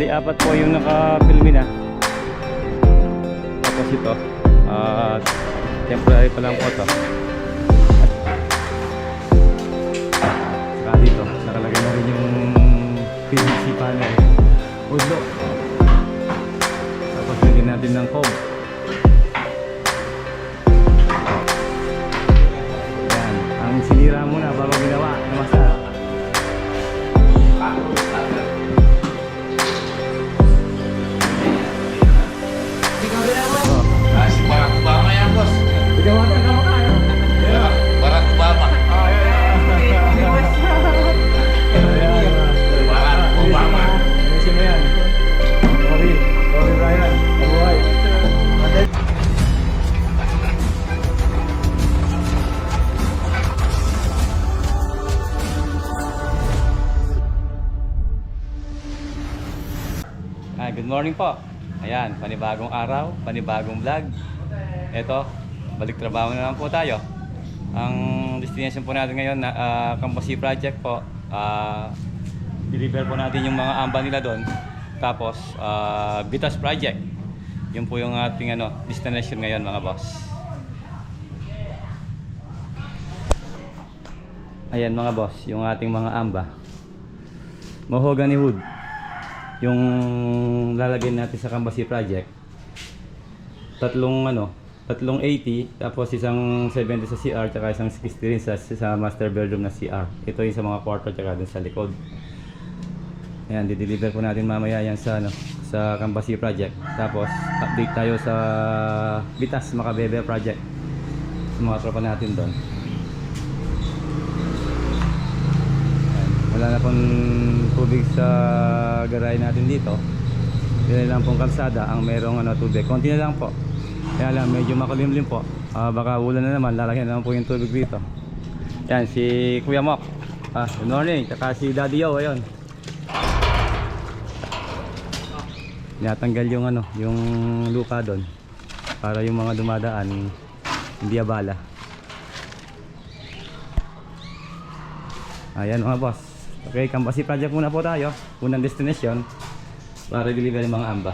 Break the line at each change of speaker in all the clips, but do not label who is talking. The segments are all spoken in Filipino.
bali apat po yung naka-filmin na. Tapos ito. ah temporary pa lang po ito. Saka dito, nakalagay na rin yung PVC panel. Udlo. Tapos lagyan natin ng cob. Morning po. Ayan, panibagong araw, panibagong vlog. Ito, balik trabaho na lang po tayo. Ang destination po natin ngayon na uh, Campasi Project po. Ah, deliver po natin yung mga amba nila doon. Tapos, ah, Bitas Project. Yun po yung ating ano, destination ngayon mga boss. Ayan mga boss, yung ating mga amba. Mahogany wood. Yung lalagay natin sa Campasi Project. Tatlong ano, tatlong 80, tapos isang 70 sa CR, tsaka isang 60 rin sa, sa master bedroom na CR. Ito yung sa mga kwarto, tsaka dun sa likod. Ayan, di-deliver po natin mamaya yan sa ano, sa Campasi Project. Tapos update tayo sa Bitas Macabebe Project. Sa mga tropa natin doon. Ayan, Wala na pong tubig sa garay natin dito. Yan lang pong kalsada ang merong ano, tubig. Konti na lang po. Kaya lang medyo makulimlim po. Ah, baka ulan na naman, lalaki na naman po yung tubig dito. Yan, si Kuya Mok. Ah, good morning. Tsaka si Daddy Yo, ayun. Tinatanggal yung ano, yung luka doon para yung mga dumadaan hindi abala. Ayan mga boss. Okay, Campasi project muna po tayo. Unang destination para deliver yung mga amba.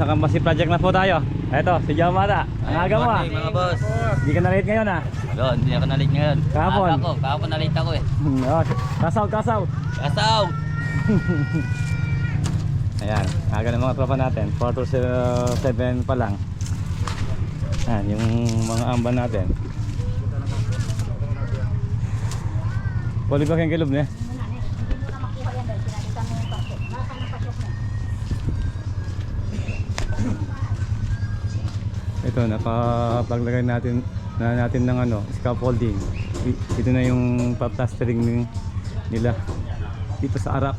Nasa Kambasi Project na po tayo. Eto, si Jamata. Ang aga mo ah.
Morning, mga boss.
Hindi ka na late ngayon ah.
Hello, hindi ako na-late ngayon.
Kahapon.
Aga ako, kahapon na-late ako eh.
Oh, kasaw, kasaw.
Kasaw!
Ayan, aga ng mga tropa natin. 4 to 7 pa lang. Ayan, yung mga amba natin. Pwede ba kayong kilob niya? Ito, nakapaglagay natin na natin ng ano, scaffolding. Ito na yung paplastering ni- nila dito sa Arap.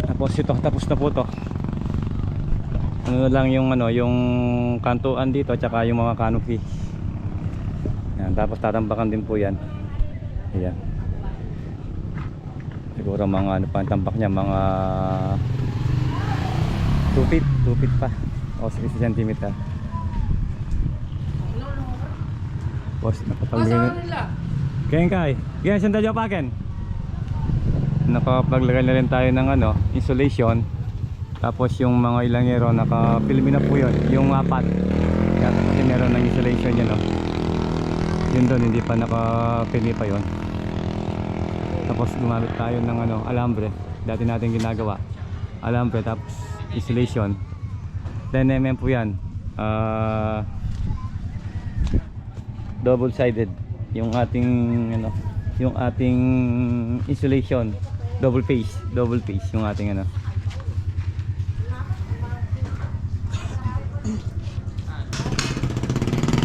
Tapos ito, tapos na po to. Ano lang yung ano, yung kantuan dito tsaka yung mga canopy. Yan, tapos tatambakan din po yan. Ayan. Siguro mga ano pa ang tambak niya, mga 2 feet, 2 feet pa. O 60 cm. Boss, nakapaglagay na. Kaya kay. Kaya saan tayo pakin? Nakapaglagay na rin tayo ng ano, insulation. Tapos yung mga ilang yero nakapilmi na po yun. Yung apat. Kasi meron ng insulation yun no. Yun doon hindi pa nakapilmi pa yun. Tapos gumamit tayo ng ano, alambre. Dati natin ginagawa. Alambre tapos insulation. 10 mm po yan. Ah double sided yung ating ano yung ating insulation double face double face yung ating ano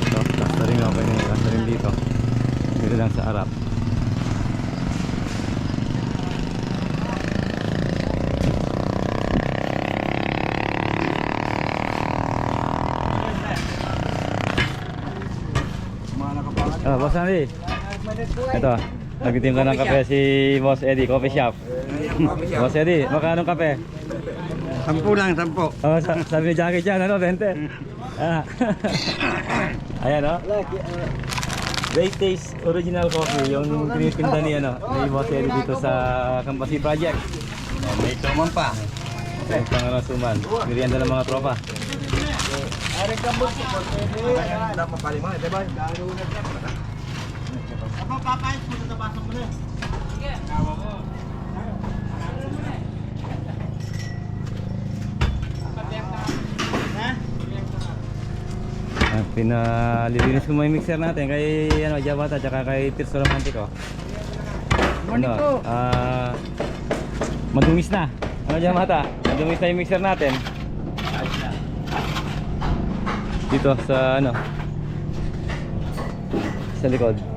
so basta rin okay na basta rin dito dito lang sa harap Ah, Boss Andy. Ito, nagtitim ka ng kape si Boss Eddie, coffee shop. Boss Eddie, magkano kape?
Sampu lang, sampu.
Oh, sa sabi ni Jackie dyan, ano, 20. Ah. Ayan, oh. Great Taste Original Coffee, yung tinitinda ni, ano, ni Boss Eddie dito sa Kampasi Project.
May tuman pa.
Sa isang ano, suman. Merienda ng mga tropa.
Dapat palima, di ba?
Ah, pinalilinis ko may mixer natin kay ano, Jabata tsaka kay Tirso Romantico. Ano, ah madungis na. Ano Jabata? Madungis na yung mixer natin. Dito sa ano sa likod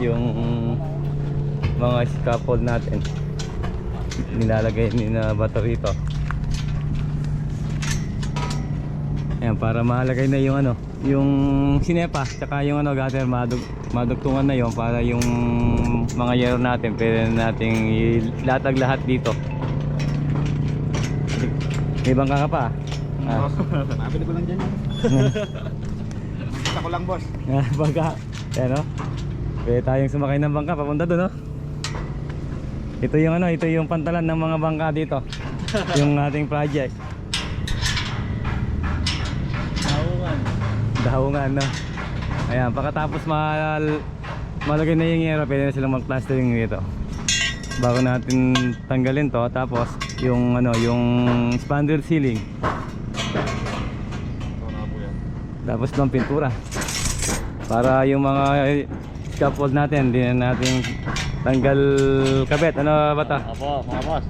yung mga scaffold natin nilalagay ni na bato rito Ayan, para malagay na yung ano, yung sinepa, tsaka yung ano, gutter, madug, madugtungan na yon para yung mga yero natin, pwede na nating ilatag lahat dito. May bangka ka pa? Ah,
Mabili ko lang dyan yan. Nakita ko lang, boss.
ah, bangka. Ayan o. Pwede tayong sumakay ng bangka, papunta doon o. Ito yung ano, ito yung pantalan ng mga bangka dito. yung ating project. Dahungan, no? Ayan, pagkatapos mal malagay na yung yero, pwede na silang mag-plastering dito. Bago natin tanggalin to, tapos yung ano, yung spandrel ceiling. Tapos ng pintura. Para yung mga scaffold natin, hindi na natin tanggal kabet. Ano ba ta?
Opo, mga boss.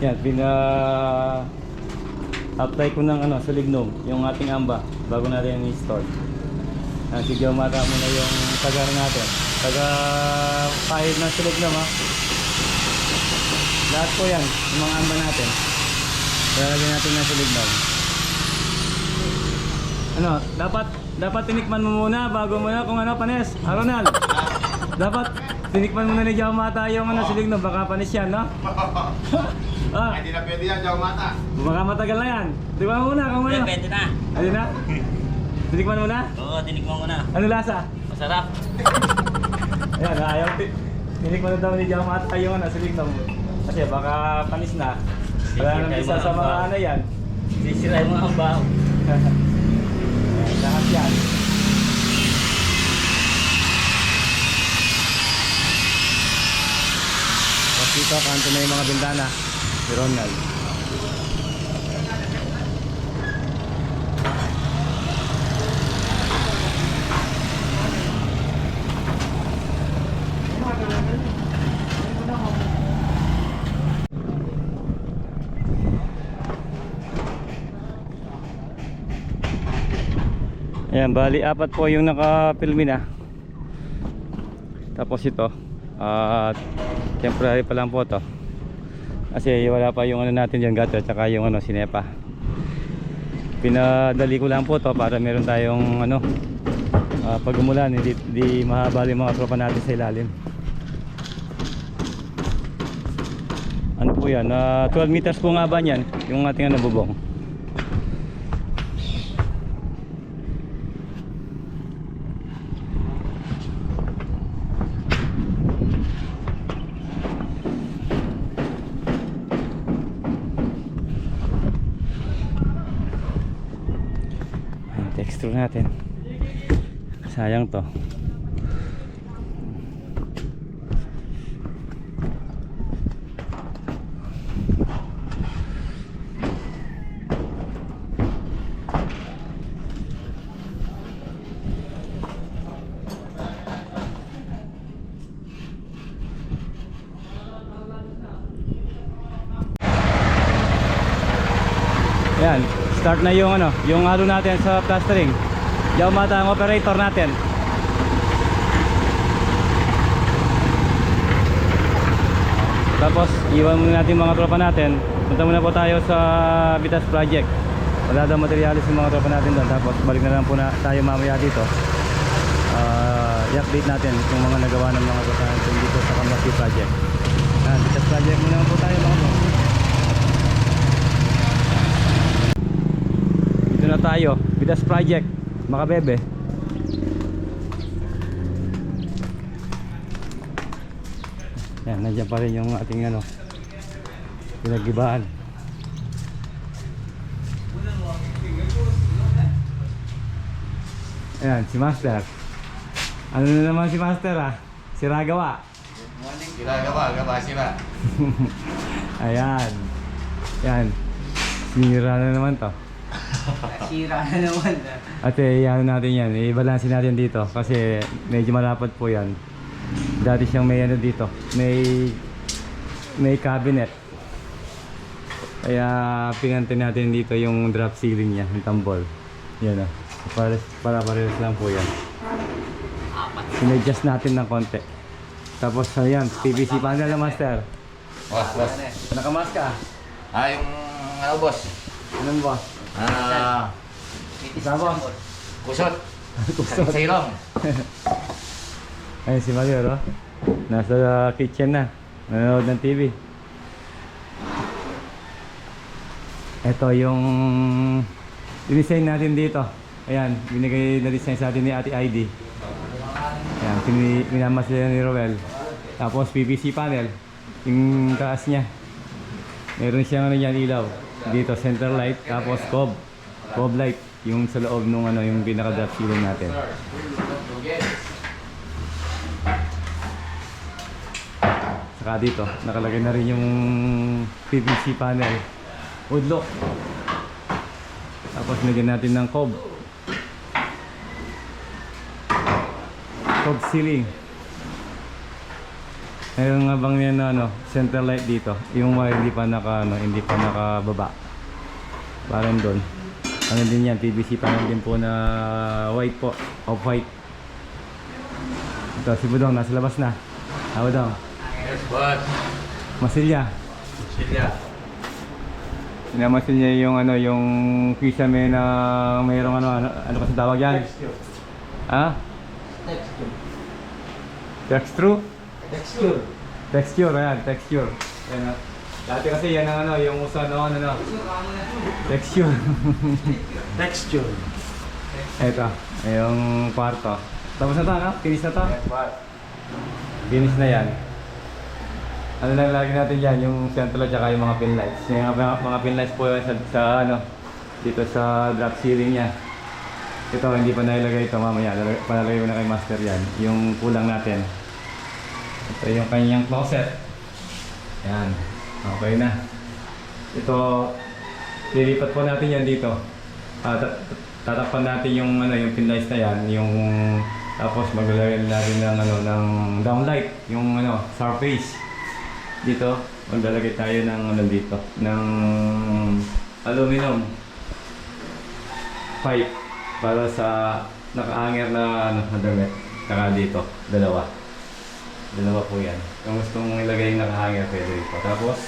Yan, pina apply ko ng ano, sa lignom, yung ating amba bago natin yung install. Uh, sige, mata muna yung taga natin. Taga pahid ng silignom ha. Lahat po yan, yung mga amba natin. Lalagyan natin ng silignom. Ano, dapat dapat tinikman mo muna bago mo na kung ano panes. Ronald. dapat tinikman mo na ni Jao Mata yung ano, silig no, baka panis yan, no? ah,
Hindi na pwede yan, Jaw Mata.
baka matagal na yan. Tikman mo muna, kung ano.
pwede na.
Ano na? Tinikman mo na?
Oo, tinikman ko na.
Ano lasa?
Masarap.
Ayan, ayaw. ti- Tinikman na daw ni Jao Mata yung ano, silig no. Kasi baka panis na. Wala nang isa sa
mga
ano yan.
Sisira yung mga baho.
Ayan, Lahat yan. Tapos dito, kanto na yung mga bintana. Si Ronald. Ayan, bali apat po yung naka-filmi na. Tapos ito, at temporary pa lang po to. Kasi wala pa yung ano natin dyan gato, tsaka yung ano, sinepa. Pinadali ko lang po to para meron tayong ano, ah, pag umulan, hindi, hindi mahabali yung mga tropa natin sa ilalim. Ano po yan? Ah, 12 meters po nga ba yan? Yung ating ano, bubong. Ayan, texture natin sayang to Yan, start na yung ano, yung halo natin sa plastering. Diyaw mata ang operator natin. Tapos, iwan muna natin mga tropa natin. Punta muna po tayo sa Vitas Project. Wala daw materialis yung mga tropa natin doon. Tapos, balik na lang po na tayo mamaya dito. Ah, i-update natin yung mga nagawa ng mga tropa natin dito sa Kamasi Project. Yan, Vitas Project muna po tayo mga tropa. Dito na tayo, Vidas Project, Makabebe. Yan, nandiyan pa rin yung ating ano, pinagibaan. Ayan, si Master. Ano na naman si Master ah? Si Ragawa.
Sila, gaba, gaba sila.
Ayan. Yan. Sinira na naman to.
Sira na naman.
Ate, ano natin yan, i-balance natin dito kasi medyo malapad po yan. Dati siyang may ano dito, may may cabinet. Kaya pinante natin dito yung drop ceiling niya, yung tambol. Yan o. Para, para parehas lang po yan. Sinadjust natin ng konti. Tapos ayan, PVC panel na master.
Boss, boss.
Nakamask ka.
Ah, yung, ano, boss?
Anong boss?
Ah,
Tapos,
kusot.
Kusot.
Sailong.
Ayun si Mario, no? Nasa kitchen na. Nanonood ng TV. Ito yung dinesign natin dito. Ayan, binigay na design sa atin ni Ate ID. Ayan, pini, minamas sila ni Roel. Tapos PVC panel. Yung taas niya. Meron siyang ano yan, ilaw. Dito, center light. Tapos cob. Cob light. Yung sa loob nung ano, yung pinaka-drop ceiling natin. Saka dito, nakalagay na rin yung PVC panel. Woodlock. Tapos nagyan natin ng cob. Cob ceiling. Meron nga bang yan na ano, center light dito. Yung wire hindi pa naka ano, hindi pa nakababa. Parang doon. Ano din yan, PVC panel din po na white po, off white. Ito si Budong nasa labas na. Ah, Budong.
Yes, boss.
Masilya.
Sila.
Sinamasin niya yung ano, yung kisame na mayroong ano, ano, ano kasi tawag yan? Ha? Text through?
Texture.
Texture, ayan, texture. Ayan, ah. Dati kasi yan ang ano, yung uso noon, ano. Texture.
Texture.
Ito, yung kwarto. Tapos na to, ano? Finish na to? Finish na yan. Ano lang lagi natin yan, yung central at saka yung mga pin lights. Yung mga, mga pin lights po yan sa, sa ano, dito sa drop ceiling niya. Ito, hindi pa nailagay ito mamaya. Lalagay- Palalagay ko na kay master yan. Yung kulang natin. Ito yung kanyang closet. Yan. Okay na. Ito, lilipat po natin yan dito. Ah, tat- natin yung ano yung pin lights na yan, yung tapos maglalagay natin ng ano ng downlight, yung ano surface. Dito, maglalagay tayo ng ano dito, ng aluminum pipe para sa nakahanger na ano na damit. Saka dito, dalawa. Dalawa po yan. Kung gusto mong ilagay yung nakahanger, pwede rin po. Tapos,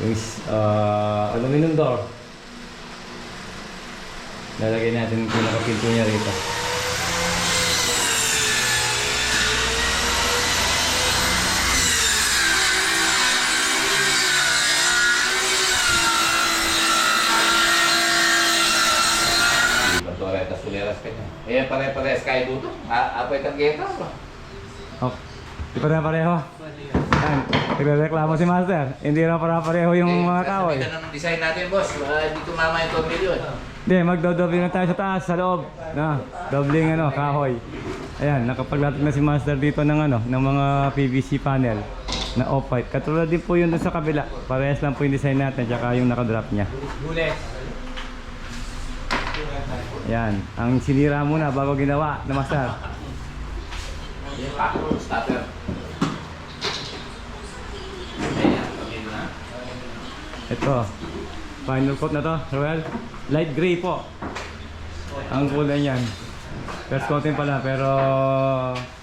yung ah, aluminum door. Lalagay natin yung pinaka-pinto niya rito.
Ka niya. Eh, pare-pares kayo. Ah, apoy kang geta.
Oh, di pa na pareho. Yan, nagreklamo si Master. Hindi na para pareho yung mga kahoy.
Kasi ng design natin, boss. Ah, Hindi tumama yung 2 million.
Hindi, magdodoble na tayo sa taas, sa loob. Na, dobling ano, kahoy. Ayan, nakapaglatag na si Master dito ng ano, ng mga PVC panel na off-white. Katulad din po yun dun sa kabila. Parehas lang po yung design natin, tsaka yung nakadrop niya.
Gules.
Ayan, ang sinira muna bago ginawa na Master.
Packroll starter. Ayan, pamilya na.
Ito, final coat na to, Roel. Light gray po. Ang kulay niyan. First coating pala, pero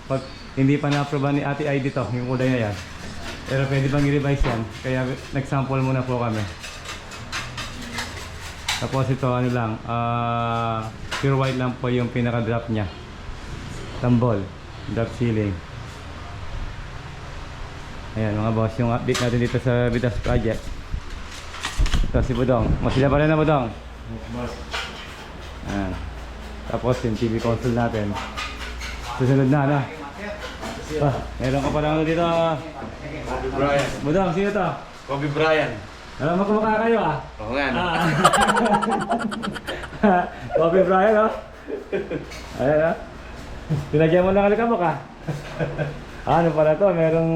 pag hindi pa na-approve ni Ate ID to, yung kulay na yan. Pero pwede bang i-revise yan? Kaya nag-sample muna po kami. Tapos ito, ano lang, ah pure white lang po yung pinaka-drop niya. Tambol, drop ceiling. Ayan mga boss, yung update natin dito sa Vitas Project. Ito si Budong. Masila pa rin na Budong. Ayan. Tapos yung TV console natin. Susunod na, ano? Ah, meron ka palang ano dito. ah.
Kobe Bryant.
Budong, sino to?
Kobe Bryant.
Alam mo kumaka kayo ah.
Oo nga, no?
Ah. Kobe Bryant, oh. Ayan, oh. Pinagyan mo ng alikabok ah. ano pala to? Merong...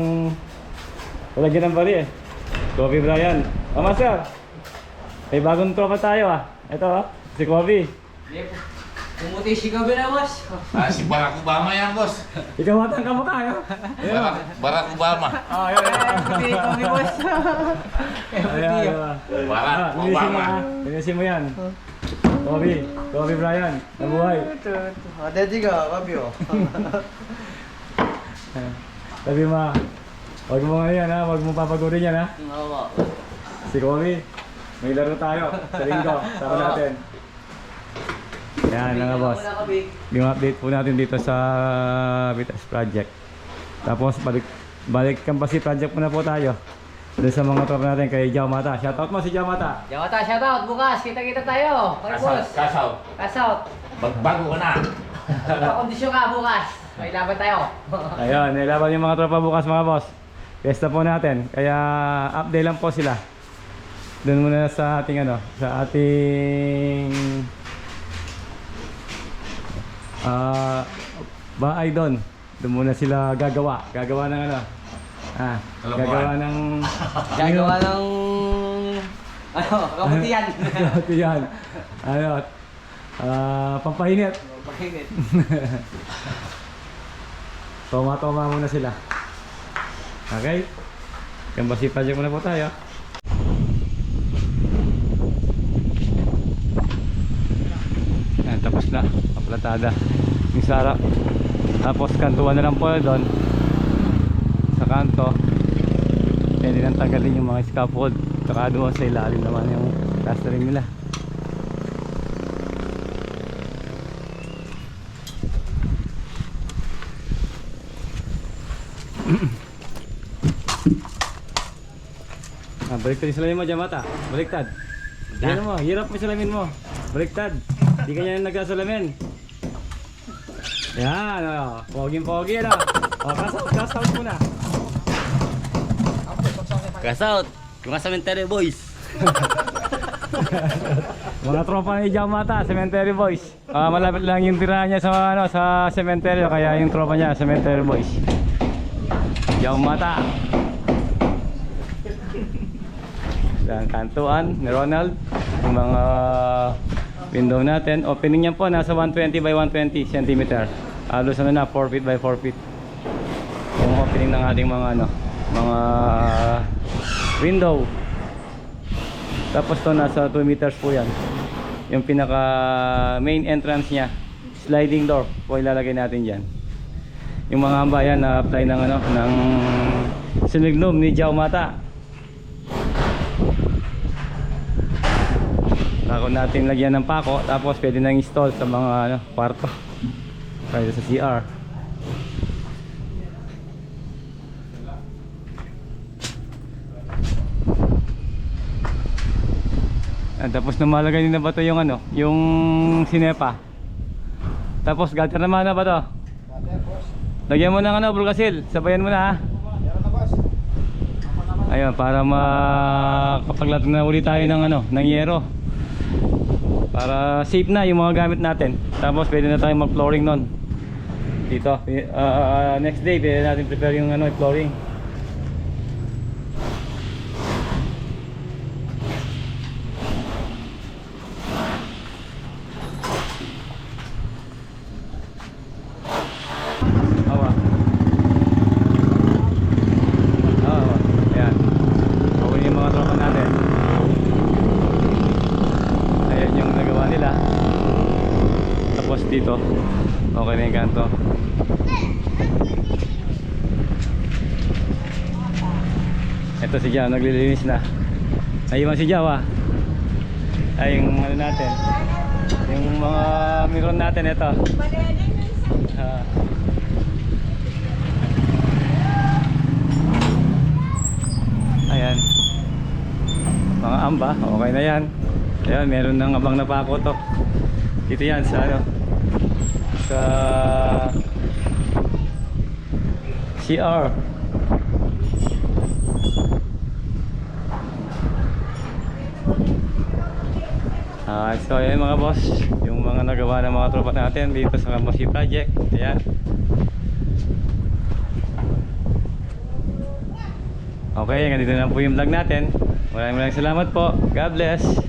Palagyan ng bari eh. Kobe Bryant. Oh, Master. May bagong tropa tayo ah. Ito oh. Si Kobe.
Pumuti si Gabi na, boss.
Ah, si Barack Obama yan, boss.
Ikaw ata ang kamukha, no? Ayun.
Barack, Barack Obama.
Ah, ayun.
Pumuti si Gabi, boss.
Ayan, ayun.
Barack
Ah,
Obama.
ah. Linisin mo yan. Kobe. Kobe Bryant. Nabuhay.
Ah, daddy ka, kabyo.
Sabi mo, huwag mo nga yan ha, huwag mo papagurin yan ha.
Oo.
Si Kobe, may laro tayo sa linggo, sama natin. Yan mga boss, yung update po natin dito sa Vitas Project. Tapos balik, balik Campasi Project muna po tayo. Doon sa mga tropa natin kay Jao Mata. Shoutout mo si Jao Mata.
Jawata, shoutout. Bukas, kita-kita tayo. Okay,
Kasaw,
boss.
kasaw.
Kasout.
Magbago ka na.
Pakondisyon ka bukas. May laban tayo.
Ayun, nilaban yung mga tropa bukas mga boss. Pesta po natin. Kaya update lang po sila. Doon muna sa ating ano, sa ating ah bahay doon. Doon muna sila gagawa. Gagawa ng ano? Ah,
Kalokohan.
gagawa ng
Gagawa ng... Ano, kabutihan.
Ito yan. Ano? Ah, pampahinit.
Pakinit.
Toma-toma muna sila. Okay? Kambasi project muna po tayo. Yan, tapos na. Aplatada. Yung sarap. Tapos kantuan na lang po doon. Sa kanto. Pwede nang tanggalin yung mga scaffold. Saka doon sa ilalim naman yung plastering nila. Ah, baliktad yung salamin mo, Jamata. Baliktad. Yan mo, hirap mo yung salamin mo. Baliktad. Di ka niya nagsasalamin. Yan, oh. Pogi-pogi, ano. Oh, cast out, cast out muna.
Gas out. Mga cemetery boys.
Mga tropa ni Jamata, Cemetery Boys. Ah, malapit lang yung tirahan niya sa ano sa cemetery kaya yung tropa niya, Cemetery Boys. Jamata. Yan, kantuan ni Ronald. Yung mga window natin. Opening niya po nasa 120 by 120 cm. Halos ano na 4 feet by 4 feet. Yung opening ng ating mga ano, mga window. Tapos to nasa 2 meters po yan. Yung pinaka main entrance niya, sliding door po ilalagay natin diyan. Yung mga ambayan na apply ng ano ng siniglom ni Jao Bago natin lagyan ng pako, tapos pwede nang install sa mga ano, kwarto. Kaya sa CR. Ah, tapos namalagay din na ba to yung ano, yung sinepa. Tapos gutter naman na ba to? Lagyan mo ng ano, bulkasil. Sabayan mo na ha. Ayun, para makapaglato na ulit tayo ng ano, ng yero. Para safe na yung mga gamit natin. Tapos pwede na tayong mag-flooring nun. Dito, uh, next day pwede natin prepare yung ano, flooring. Awa. Awa. Ayan. Ako yung mga tropa natin. Ayan yung nagawa nila. Tapos dito. Okay na yung kanto. Ito si Jao, naglilinis na. Ayun si Jao ah. Ay, yung ano natin. Yung mga mirror natin, ito. Ah. Ayan. Mga amba, okay na yan. Ayan, meron ng abang na pako to. Dito yan sa ano. Sa CR. Ah, so ayan mga boss, yung mga nagawa ng mga tropa natin dito sa Kamasi Project. Ayan. Okay, ganito na po yung vlog natin. Maraming maraming salamat po. God bless.